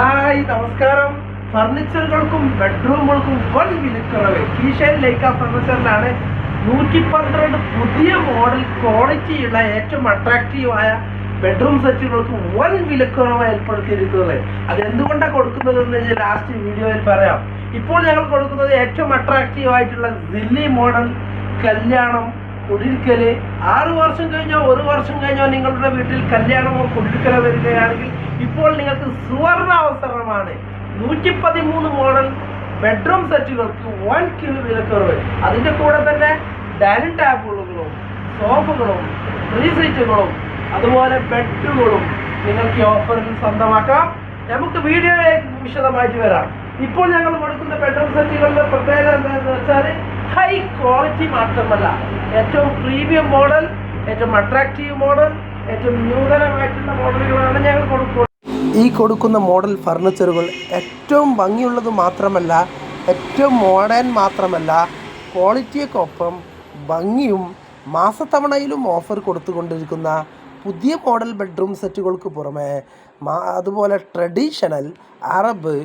Hi നമസ്കാരം. ഫർണിച്ചറുകൾക്കും ബെഡ്റൂമുകൾക്കും വൻ വിലക്കുറവ്. കീഷേൻ ലൈക്ക ഫർണിച്ചറിലാണ് നൂറ്റി പന്ത്രണ്ട് പുതിയ മോഡൽ ക്വാളിറ്റിയുള്ള ഏറ്റവും അട്രാക്റ്റീവായ ബെഡ്റൂം സെറ്റുകൾക്ക് വൻ വിലക്കുറവ് ഏർപ്പെടുത്തിയിരിക്കുന്നത്. കൊടുക്കുന്നത് എന്ന് ലാസ്റ്റ് വീഡിയോയിൽ പറയാം. ഇപ്പോൾ ഞങ്ങൾ കൊടുക്കുന്നത് ഏറ്റവും അട്രാക്റ്റീവ് ആയിട്ടുള്ള ദില്ലി മോഡൽ കല്യാണം കുടിരിക്കൽ ആറ് വർഷം കഴിഞ്ഞോ ഒരു വർഷം കഴിഞ്ഞോ നിങ്ങളുടെ വീട്ടിൽ കല്യാണമോ കുടിരിക്കലോ വരികയാണെങ്കിൽ ഇപ്പോൾ നിങ്ങൾക്ക് സുവർണ അവസരമാണ് നൂറ്റി പതിമൂന്ന് മോഡൽ ബെഡ്റൂം സെറ്റുകൾക്ക് വൺ കിലോ വിലക്കുറവ്. അതിന്റെ കൂടെ തന്നെ ഡൈനിങ് ടേബിളുകളും സോഫകളും ഫ്രീ സീറ്റുകളും അതുപോലെ ബെഡുകളും നിങ്ങൾക്ക് ഈ ഓഫറിൽ സ്വന്തമാക്കാം. നമുക്ക് വീഡിയോയിലേക്ക് വിശദമായിട്ട് വരാം. ഇപ്പോൾ ഞങ്ങൾ കൊടുക്കുന്ന ബെഡ്റൂം സെറ്റുകളുടെ പ്രത്യേകത എന്താണെന്ന് വെച്ചാൽ ഹൈ ക്വാളിറ്റി മാത്രമല്ല. ഏറ്റവും പ്രീമിയം മോഡൽ ഏറ്റവും അട്രാക്റ്റീവ് മോഡൽ ഏറ്റവും നൂതനമായിട്ടുള്ള മോഡലുകളാണ് ഞങ്ങൾ കൊടുക്കുന്നത്. ഈ കൊടുക്കുന്ന മോഡൽ ഫർണിച്ചറുകൾ ഏറ്റവും ഭംഗിയുള്ളത് മാത്രമല്ല ഏറ്റവും മോഡേൺ മാത്രമല്ല ക്വാളിറ്റിയൊക്കൊപ്പം ഭംഗിയും മാസത്തവണയിലും ഓഫർ കൊടുത്തുകൊണ്ടിരിക്കുന്ന പുതിയ മോഡൽ ബെഡ്റൂം സെറ്റുകൾക്ക് പുറമെ അതുപോലെ ട്രഡീഷണൽ അറബ്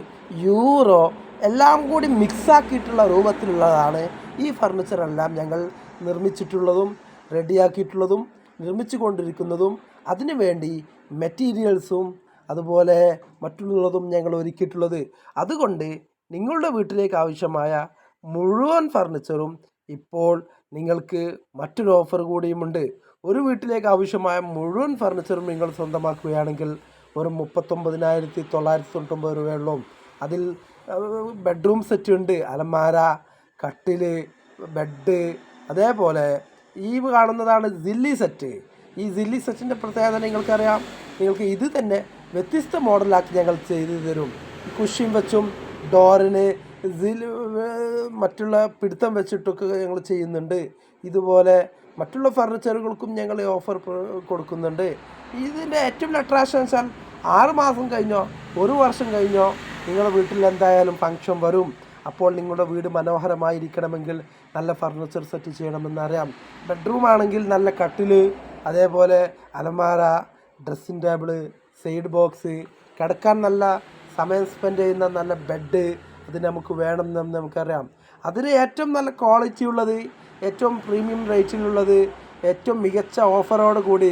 യൂറോ എല്ലാം കൂടി മിക്സാക്കിയിട്ടുള്ള രൂപത്തിലുള്ളതാണ് ഈ ഫർണിച്ചറെല്ലാം ഞങ്ങൾ നിർമ്മിച്ചിട്ടുള്ളതും റെഡിയാക്കിയിട്ടുള്ളതും നിർമ്മിച്ചു കൊണ്ടിരിക്കുന്നതും അതിനുവേണ്ടി മെറ്റീരിയൽസും അതുപോലെ മറ്റുള്ളതും ഞങ്ങൾ ഒരുക്കിയിട്ടുള്ളത്. അതുകൊണ്ട് നിങ്ങളുടെ വീട്ടിലേക്ക് ആവശ്യമായ മുഴുവൻ ഫർണിച്ചറും ഇപ്പോൾ നിങ്ങൾക്ക് മറ്റൊരു ഓഫർ കൂടിയുമുണ്ട്. ഒരു വീട്ടിലേക്ക് ആവശ്യമായ മുഴുവൻ ഫർണിച്ചറും നിങ്ങൾ സ്വന്തമാക്കുകയാണെങ്കിൽ ഒരു മുപ്പത്തൊമ്പതിനായിരത്തി തൊള്ളായിരത്തി തൊണ്ണൂറ്റൊമ്പത് രൂപയുള്ളൂ അതിൽ ബെഡ്റൂം സെറ്റ് ഉണ്ട് അലമാര കട്ടിൽ ബെഡ് അതേപോലെ ഈ കാണുന്നതാണ് സില്ലി സെറ്റ് ഈ സില്ലി സെറ്റിന്റെ പ്രത്യേകത നിങ്ങൾക്കറിയാം. നിങ്ങൾക്ക് ഇത് തന്നെ വ്യത്യസ്ത മോഡലാക്കി ഞങ്ങൾ ചെയ്തു തരും. കുഷ്യം വെച്ചും ഡോറിന് മറ്റുള്ള പിടുത്തം വെച്ചിട്ടൊക്കെ ഞങ്ങൾ ചെയ്യുന്നുണ്ട്. ഇതുപോലെ മറ്റുള്ള ഫർണിച്ചറുകൾക്കും ഞങ്ങൾ ഓഫർ കൊടുക്കുന്നുണ്ട്. ഇതിന്റെ ഏറ്റവും അട്രാക്ഷൻ വെച്ചാൽ ആറ് മാസം കഴിഞ്ഞോ ഒരു വർഷം കഴിഞ്ഞോ നിങ്ങളുടെ വീട്ടിൽ എന്തായാലും ഫങ്ഷൻ വരും. അപ്പോൾ നിങ്ങളുടെ വീട് മനോഹരമായിരിക്കണമെങ്കിൽ നല്ല ഫർണിച്ചർ സെറ്റ് ചെയ്യണമെന്നറിയാം. ബെഡ്റൂം ആണെങ്കിൽ നല്ല കട്ടിൽ അതേപോലെ അലമാര ഡ്രസ്സിംഗ് ടേബിൾ സൈഡ് ബോക്സ് കിടക്കാൻ നല്ല സമയം സ്പെൻഡ് ചെയ്യുന്ന നല്ല ബെഡ് അത് നമുക്ക് വേണമെന്ന് നമുക്കറിയാം. അതിന് ഏറ്റവും നല്ല ക്വാളിറ്റി ഉള്ളത് ഏറ്റവും പ്രീമിയം റേറ്റിലുള്ളത് ഏറ്റവും മികച്ച ഓഫറോട് കൂടി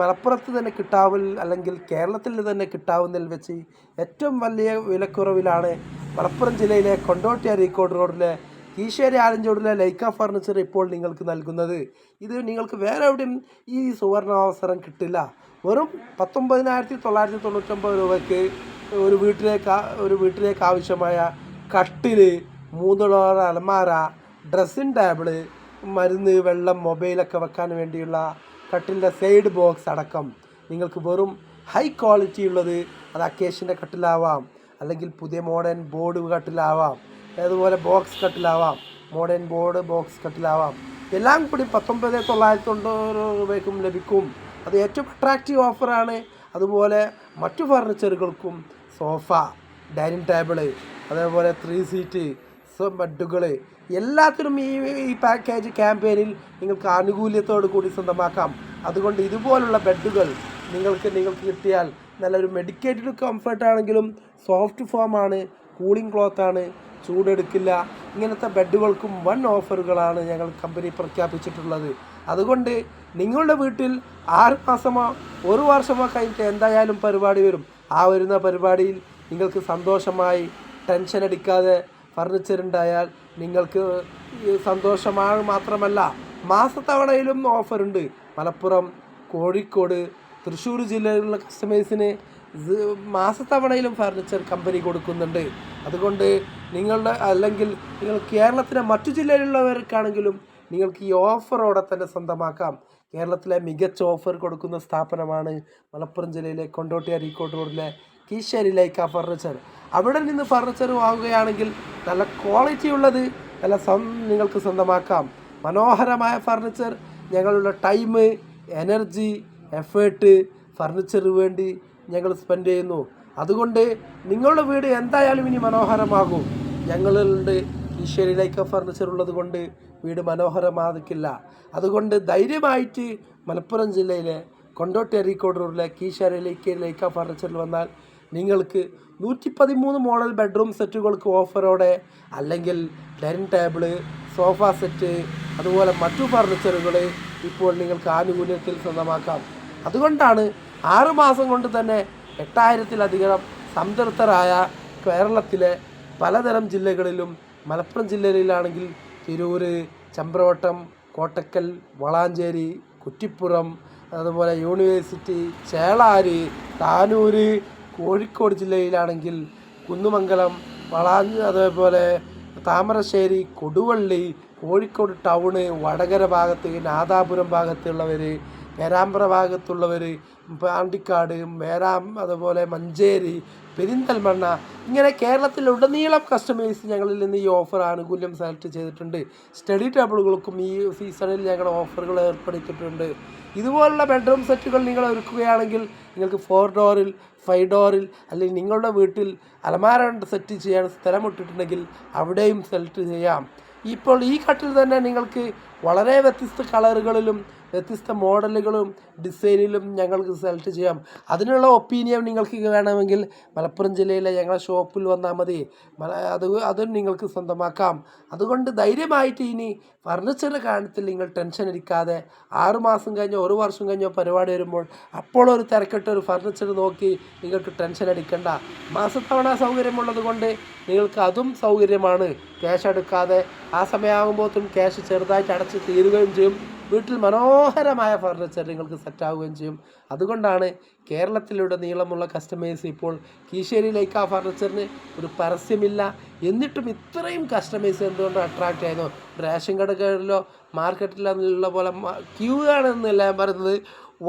മലപ്പുറത്ത് തന്നെ കിട്ടാവിൽ അല്ലെങ്കിൽ കേരളത്തിൽ തന്നെ കിട്ടാവുന്നതിൽ വെച്ച് ഏറ്റവും വലിയ വിലക്കുറവിലാണ് മലപ്പുറം ജില്ലയിലെ കൊണ്ടോട്ടി അരീക്കോട് റോഡിലെ കീശേരി ആലഞ്ചോടിലെ ലൈക്ക ഫർണിച്ചർ ഇപ്പോൾ നിങ്ങൾക്ക് നൽകുന്നത്. ഇത് നിങ്ങൾക്ക് വേറെ എവിടെയും ഈ സുവർണാവസരം കിട്ടില്ല. വെറും പത്തൊമ്പതിനായിരത്തി തൊള്ളായിരത്തി തൊണ്ണൂറ്റൊമ്പത് രൂപയ്ക്ക് ഒരു വീട്ടിലേക്ക് ഒരു വീട്ടിലേക്ക് ആവശ്യമായ കട്ടിൽ മൂന്ന് ഡോളർ അലമാര ഡ്രസ്സിംഗ് ടേബിൾ മരുന്ന് വെള്ളം മൊബൈലൊക്കെ വെക്കാൻ വേണ്ടിയുള്ള കട്ടിലിന്റെ സൈഡ് ബോക്സ് അടക്കം നിങ്ങൾക്ക് വെറും ഹൈ ക്വാളിറ്റി ഉള്ളത് അത് അക്കേഷ്യന്റെ കട്ടിലാവാം. അല്ലെങ്കിൽ പുതിയ മോഡേൺ ബോർഡ് കട്ടിലാവാം. അതുപോലെ ബോക്സ് കട്ടിലാവാം. മോഡേൺ ബോർഡ് ബോക്സ് കട്ടിലാവാം. എല്ലാം കൂടി പത്തൊമ്പത് തൊള്ളായിരത്തി തൊണ്ണൂറ് രൂപയ്ക്കും ലഭിക്കും. അത് ഏറ്റവും അട്രാക്റ്റീവ് ഓഫറാണ് അതുപോലെ മറ്റു ഫർണിച്ചറുകൾക്കും സോഫ ഡൈനിങ് ടേബിൾ അതേപോലെ ത്രീ സീറ്റ് ബെഡുകൾ എല്ലാത്തിനും ഈ ഈ പാക്കേജ് ക്യാമ്പയിനിൽ നിങ്ങൾക്ക് ആനുകൂല്യത്തോടു കൂടി സ്വന്തമാക്കാം. അതുകൊണ്ട് ഇതുപോലുള്ള ബെഡുകൾ നിങ്ങൾക്ക് നിങ്ങൾക്ക് കിട്ടിയാൽ നല്ലൊരു മെഡിക്കേറ്റഡ് കംഫർട്ട് ആണെങ്കിലും സോഫ്റ്റ് ഫോം ആണ് കൂളിംഗ് ക്ലോത്ത് ആണ് ചൂടെടുക്കില്ല. ഇങ്ങനത്തെ ബെഡുകൾക്കും വൺ ഓഫറുകളാണ് ഞങ്ങൾ കമ്പനി പ്രഖ്യാപിച്ചിട്ടുള്ളത്. അതുകൊണ്ട് നിങ്ങളുടെ വീട്ടിൽ ആറ് മാസമോ ഒരു വർഷമോ കഴിഞ്ഞിട്ട് എന്തായാലും പരിപാടി വരും. ആ വരുന്ന പരിപാടിയിൽ നിങ്ങൾക്ക് സന്തോഷമായി ടെൻഷൻ അടിക്കാതെ ഫർണിച്ചർ ഉണ്ടായാൽ നിങ്ങൾക്ക് സന്തോഷമാണ് മാത്രമല്ല മാസത്തവണയിലും ഓഫറുണ്ട്. മലപ്പുറം കോഴിക്കോട് തൃശ്ശൂർ ജില്ലയിലുള്ള കസ്റ്റമേഴ്സിന് മാസത്തവണയിലും ഫർണിച്ചർ കമ്പനി കൊടുക്കുന്നുണ്ട്. അതുകൊണ്ട് നിങ്ങളുടെ അല്ലെങ്കിൽ നിങ്ങൾ കേരളത്തിലെ മറ്റു ജില്ലയിലുള്ളവർക്കാണെങ്കിലും നിങ്ങൾക്ക് ഈ ഓഫറോടെ തന്നെ സ്വന്തമാക്കാം. കേരളത്തിലെ മികച്ച ഓഫർ കൊടുക്കുന്ന സ്ഥാപനമാണ് മലപ്പുറം ജില്ലയിലെ കൊണ്ടോട്ടി അരീക്കോട് റോഡിലെ കീശ്ശേരി ആ ഫർണിച്ചർ അവിടെ നിന്ന് ഫർണിച്ചർ വാങ്ങുകയാണെങ്കിൽ നല്ല ക്വാളിറ്റി ഉള്ളത് നല്ല സം നിങ്ങൾക്ക് സ്വന്തമാക്കാം. മനോഹരമായ ഫർണിച്ചർ ഞങ്ങളുടെ ടൈം എനർജി എഫേർട്ട് ഫർണിച്ചറിന് വേണ്ടി ഞങ്ങൾ സ്പെൻഡ് ചെയ്യുന്നു. അതുകൊണ്ട് നിങ്ങളുടെ വീട് എന്തായാലും ഇനി മനോഹരമാകും. ഞങ്ങളുടെ ഈശ്വരി ലൈക്ക ഫർണിച്ചർ ഉള്ളത് കൊണ്ട് വീട് മനോഹരമാക്കില്ല. അതുകൊണ്ട് ധൈര്യമായിട്ട് മലപ്പുറം ജില്ലയിലെ കൊണ്ടോട്ടി അരീക്കോട് റോഡിലെ കീശാരി ലൈക്ക ഫർണിച്ചറിൽ വന്നാൽ നിങ്ങൾക്ക് നൂറ്റി പതിമൂന്ന് മോഡൽ ബെഡ്റൂം സെറ്റുകൾക്ക് ഓഫറോടെ അല്ലെങ്കിൽ ഡൈനിങ് ടേബിൾ സോഫ സെറ്റ് അതുപോലെ മറ്റു ഫർണിച്ചറുകൾ ഇപ്പോൾ നിങ്ങൾക്ക് ആനുകൂല്യത്തിൽ സ്വന്തമാക്കാം. അതുകൊണ്ടാണ് ആറ് മാസം കൊണ്ട് തന്നെ എട്ടായിരത്തിലധികം സംതൃപ്തരായ കേരളത്തിലെ പലതരം ജില്ലകളിലും മലപ്പുറം ജില്ലയിലാണെങ്കിൽ തിരൂർ ചമ്പ്രവട്ടം കോട്ടക്കൽ വളാഞ്ചേരി കുറ്റിപ്പുറം അതുപോലെ യൂണിവേഴ്സിറ്റി ചേളാരി താനൂര് കോഴിക്കോട് ജില്ലയിലാണെങ്കിൽ കുന്നുമംഗലം വളാഞ്ച് അതേപോലെ താമരശ്ശേരി കൊടുവള്ളി കോഴിക്കോട് ടൗണ് വടകര ഭാഗത്ത് നാദാപുരം ഭാഗത്തുള്ളവർ പേരാമ്പ്ര ഭാഗത്തുള്ളവർ പാണ്ടിക്കാട് മേരാം അതുപോലെ മഞ്ചേരി പെരിന്തൽമണ്ണ ഇങ്ങനെ കേരളത്തിലുടനീളം കസ്റ്റമേഴ്സ് ഞങ്ങളിൽ നിന്ന് ഈ ഓഫർ ആനുകൂല്യം സെലക്ട് ചെയ്തിട്ടുണ്ട്. സ്റ്റഡി ടേബിളുകൾക്കും ഈ സീസണിൽ ഞങ്ങൾ ഓഫറുകൾ ഏർപ്പെടുത്തിയിട്ടുണ്ട്. ഇതുപോലുള്ള ബെഡ്റൂം സെറ്റുകൾ നിങ്ങൾ ഒരുക്കുകയാണെങ്കിൽ നിങ്ങൾക്ക് ഫോർ ഡോറിൽ ഫൈവ് ഡോറിൽ അല്ലെങ്കിൽ നിങ്ങളുടെ വീട്ടിൽ അലമാര സെറ്റ് ചെയ്യാൻ സ്ഥലം ഇട്ടിട്ടുണ്ടെങ്കിൽ അവിടെയും സെലക്ട് ചെയ്യാം. ഇപ്പോൾ ഈ കട്ടിൽ തന്നെ നിങ്ങൾക്ക് വളരെ വ്യത്യസ്ത കളറുകളിലും വ്യത്യസ്ത മോഡലുകളും ഡിസൈനിലും ഞങ്ങൾക്ക് സെലക്ട് ചെയ്യാം. അതിനുള്ള ഒപ്പീനിയൻ നിങ്ങൾക്ക് വേണമെങ്കിൽ മലപ്പുറം ജില്ലയിലെ ഞങ്ങളുടെ ഷോപ്പിൽ വന്നാൽ മതി. അത് അതും നിങ്ങൾക്ക് സ്വന്തമാക്കാം. അതുകൊണ്ട് ധൈര്യമായിട്ട് ഇനി ഫർണിച്ചറിന്റെ കാര്യത്തിൽ നിങ്ങൾ ടെൻഷൻ അടിക്കാതെ ആറുമാസം കഴിഞ്ഞോ ഒരു വർഷം കഴിഞ്ഞോ പരിപാടി വരുമ്പോൾ അപ്പോൾ ഒരു തിരക്കിട്ട് ഒരു ഫർണിച്ചർ നോക്കി നിങ്ങൾക്ക് ടെൻഷൻ അടിക്കണ്ട. മാസത്തവണ സൗകര്യമുള്ളത് കൊണ്ട് നിങ്ങൾക്ക് അതും സൗകര്യമാണ്. ക്യാഷ് എടുക്കാതെ ആ സമയമാകുമ്പോഴത്തും ക്യാഷ് ചെറുതായിട്ട് അടച്ച് തീരുകയും ചെയ്യും. വീട്ടിൽ മനോഹരമായ ഫർണിച്ചർ നിങ്ങൾക്ക് സെറ്റാവുകയും ചെയ്യും. അതുകൊണ്ടാണ് കേരളത്തിലൂടെ നീളമുള്ള കസ്റ്റമേഴ്സ് ഇപ്പോൾ കീശേരി ആ ഫർണിച്ചറിന് ഒരു പരസ്യമില്ല. എന്നിട്ടും ഇത്രയും കസ്റ്റമേഴ്സ് എന്തുകൊണ്ട് അട്രാക്റ്റ് ആയിരുന്നു റേഷൻ കടകളിലോ മാർക്കറ്റിലോ ഉള്ള പോലെ ക്യൂ ആണെന്നല്ല ഞാൻ പറയുന്നത്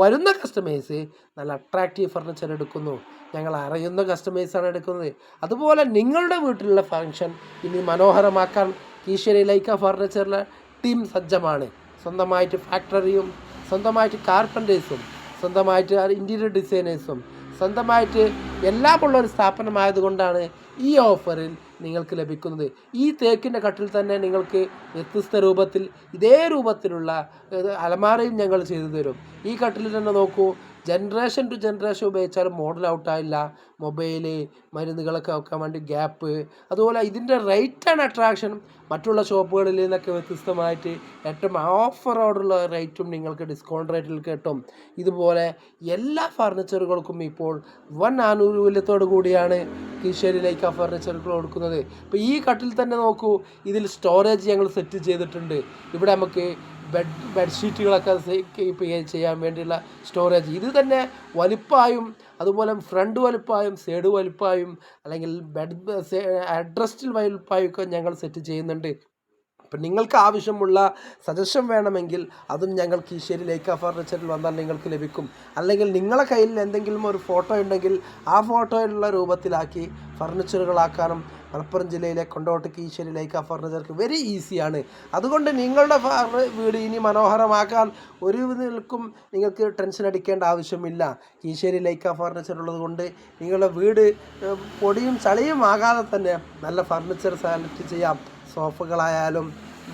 വരുന്ന കസ്റ്റമേഴ്സ് നല്ല അട്രാക്റ്റീവ് ഫർണിച്ചർ എടുക്കുന്നു. ഞങ്ങൾ അറിയുന്ന കസ്റ്റമേഴ്സാണ് എടുക്കുന്നത്. അതുപോലെ നിങ്ങളുടെ വീട്ടിലുള്ള ഫങ്ഷൻ ഇനി മനോഹരമാക്കാൻ കീശേരി ലൈക്ക ഫർണിച്ചറിലെ ടീം സജ്ജമാണ്. സ്വന്തമായിട്ട് ഫാക്ടറിയും സ്വന്തമായിട്ട് കാർപ്പന്റേഴ്സും സ്വന്തമായിട്ട് ഇന്റീരിയർ ഡിസൈനേഴ്സും സ്വന്തമായിട്ട് എല്ലാം എല്ലാമുള്ള ഒരു സ്ഥാപനമായതുകൊണ്ടാണ് ഈ ഓഫറിൽ നിങ്ങൾക്ക് ലഭിക്കുന്നത്. ഈ തേക്കിന്റെ കട്ടിൽ തന്നെ നിങ്ങൾക്ക് വ്യത്യസ്ത രൂപത്തിൽ ഇതേ രൂപത്തിലുള്ള അലമാരയും ഞങ്ങൾ ചെയ്തു തരും. ഈ കട്ടിൽ തന്നെ നോക്കൂ ജനറേഷൻ ടു ജനറേഷൻ ഉപയോഗിച്ചാലും മോഡൽ ഔട്ടായില്ല മൊബൈൽ മരുന്നുകളൊക്കെ വെക്കാൻ വേണ്ടി ഗ്യാപ്പ് അതുപോലെ ഇതിന്റെ റേറ്റാണ് അട്രാക്ഷൻ മറ്റുള്ള ഷോപ്പുകളിൽ നിന്നൊക്കെ വ്യത്യസ്തമായിട്ട് ഏറ്റവും ഓഫറോടുള്ള റേറ്റും നിങ്ങൾക്ക് ഡിസ്കൗണ്ട് റേറ്റിൽ കിട്ടും. ഇതുപോലെ എല്ലാ ഫർണിച്ചറുകൾക്കും ഇപ്പോൾ വൻ ആനുകൂല്യത്തോടു കൂടിയാണ് കീശേരിയിലേക്ക് ആ ഫർണിച്ചറുകൾ കൊടുക്കുന്നത്. ഇപ്പോൾ ഈ കട്ടിൽ തന്നെ നോക്കൂ. ഇതിൽ സ്റ്റോറേജ് ഞങ്ങൾ സെറ്റ് ചെയ്തിട്ടുണ്ട്. ഇവിടെ നമുക്ക് ബെഡ് ബെഡ്ഷീറ്റുകളൊക്കെ കീപ്പ് ചെയ്യാൻ വേണ്ടിയുള്ള സ്റ്റോറേജ് ഇത് തന്നെ വലിപ്പമായും അതുപോലെ ഫ്രണ്ട് വലിപ്പമായും സൈഡ് വലിപ്പമായും അല്ലെങ്കിൽ ബെഡ് അഡ്രസ്റ്റിൽ വലിപ്പമായും ഒക്കെ ഞങ്ങൾ സെറ്റ് ചെയ്യുന്നുണ്ട്. അപ്പം നിങ്ങൾക്ക് ആവശ്യമുള്ള സജഷൻ വേണമെങ്കിൽ അതും ഞങ്ങൾ കീശ്ശേരി ലേക്ക് ആ ഫർണിച്ചറിൽ വന്നാൽ നിങ്ങൾക്ക് ലഭിക്കും. അല്ലെങ്കിൽ നിങ്ങളെ കയ്യിൽ എന്തെങ്കിലും ഒരു ഫോട്ടോ ഉണ്ടെങ്കിൽ ആ ഫോട്ടോയിലുള്ള രൂപത്തിലാക്കി ഫർണിച്ചറുകളാക്കാനും മലപ്പുറം ജില്ലയിലെ കൊണ്ടോട്ട് കീശേരി ലൈക്ക ഫർണിച്ചർക്ക് വെരി ഈസിയാണ് അതുകൊണ്ട് നിങ്ങളുടെ വീട് ഇനി മനോഹരമാക്കാൻ ഒരു നിൽക്കും നിങ്ങൾക്ക് ടെൻഷൻ അടിക്കേണ്ട ആവശ്യമില്ല. കീശേരി ലൈക്ക ഫർണിച്ചർ ഉള്ളത് കൊണ്ട് നിങ്ങളുടെ വീട് പൊടിയും ചളിയും ആകാതെ തന്നെ നല്ല ഫർണിച്ചർ സെലക്ട് ചെയ്യാം. സോഫകളായാലും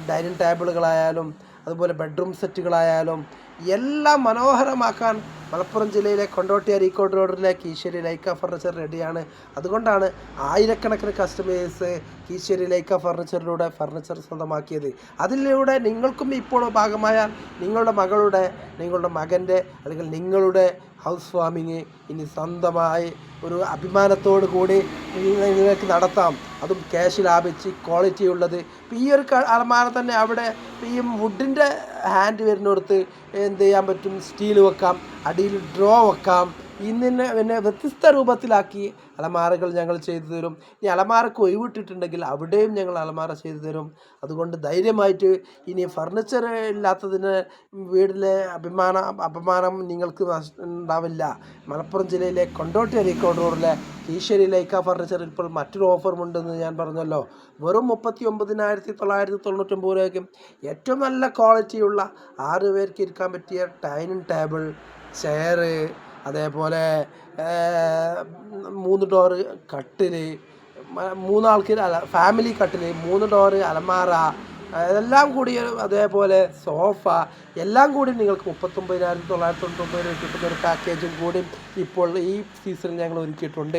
ഡൈനിങ് ടേബിളുകളായാലും അതുപോലെ ബെഡ്റൂം സെറ്റുകളായാലും എല്ലാം മനോഹരമാക്കാൻ മലപ്പുറം ജില്ലയിലെ കൊണ്ടോട്ടി അരീക്കോട് റോഡിലെ കീശ്ശേരി ലൈക്ക ഫർണിച്ചർ റെഡിയാണ്. അതുകൊണ്ടാണ് ആയിരക്കണക്കിന് കസ്റ്റമേഴ്സ് കീശ്ശേരി ലൈക്ക ഫർണിച്ചറിലൂടെ ഫർണിച്ചർ സ്വന്തമാക്കിയത്. അതിലൂടെ നിങ്ങൾക്കും ഇപ്പോൾ ഭാഗമായാൽ നിങ്ങളുടെ മകളുടെ നിങ്ങളുടെ മകന്റെ അല്ലെങ്കിൽ നിങ്ങളുടെ ഹൗസ് വാമിങ് ഇനി സ്വന്തമായി ഒരു അഭിമാനത്തോടു കൂടി നിങ്ങ- നിങ്ങൾക്ക് നടത്താം. അതും ക്യാഷ് ലാഭിച്ച് ക്വാളിറ്റി ഉള്ളത്. ഈ ഒരു അലമാര തന്നെ അവിടെ ഈ വുഡിന്റെ ഹാൻഡ് വരുന്നിടത്ത് എന്ത് ചെയ്യാൻ പറ്റും? സ്റ്റീൽ വെക്കാം. അടിയിൽ ഡ്രോ വെക്കാം. ഇന്നിനെ പിന്നെ വ്യത്യസ്ത രൂപത്തിലാക്കി അലമാരകൾ ഞങ്ങൾ ചെയ്തു തരും. ഈ അലമാരക്ക് ഒഴിവിട്ടിട്ടുണ്ടെങ്കിൽ അവിടെയും ഞങ്ങൾ അലമാര ചെയ്തു തരും. അതുകൊണ്ട് ധൈര്യമായിട്ട് ഇനി ഫർണിച്ചർ ഇല്ലാത്തതിന് വീടിലെ അഭിമാന അപമാനം നിങ്ങൾക്ക് ഉണ്ടാവില്ല. മലപ്പുറം ജില്ലയിലെ കൊണ്ടോട്ടി അരീക്കോട് റോഡിലെ ഈശ്വരി ലൈക്ക ഫർണിച്ചർ ഇപ്പോൾ മറ്റൊരു ഓഫറും ഉണ്ടെന്ന് ഞാൻ പറഞ്ഞല്ലോ. വെറും മുപ്പത്തി ഒമ്പതിനായിരത്തി തൊള്ളായിരത്തി തൊണ്ണൂറ്റൊമ്പത് രൂപയ്ക്കും ഏറ്റവും നല്ല ക്വാളിറ്റിയുള്ള ആറ് പേർക്ക് ഇരിക്കാൻ പറ്റിയ ഡൈനിങ് ടേബിൾ ചെയറ് അതേപോലെ മൂന്ന് ഡോറ് കട്ടിൽ മൂന്നാൾക്ക് അല്ല ഫാമിലി കട്ടിൽ മൂന്ന് ഡോറ് അലമാറ എല്ലാം കൂടി അതേപോലെ സോഫ എല്ലാം കൂടി നിങ്ങൾക്ക് മുപ്പത്തൊമ്പതിനായിരത്തി തൊള്ളായിരത്തി തൊണ്ണൂറ്റൊമ്പത് രൂപ കിട്ടുന്ന ഒരു പാക്കേജും കൂടി ഇപ്പോൾ ഈ സീസണിൽ ഞങ്ങൾ ഒരുക്കിയിട്ടുണ്ട്.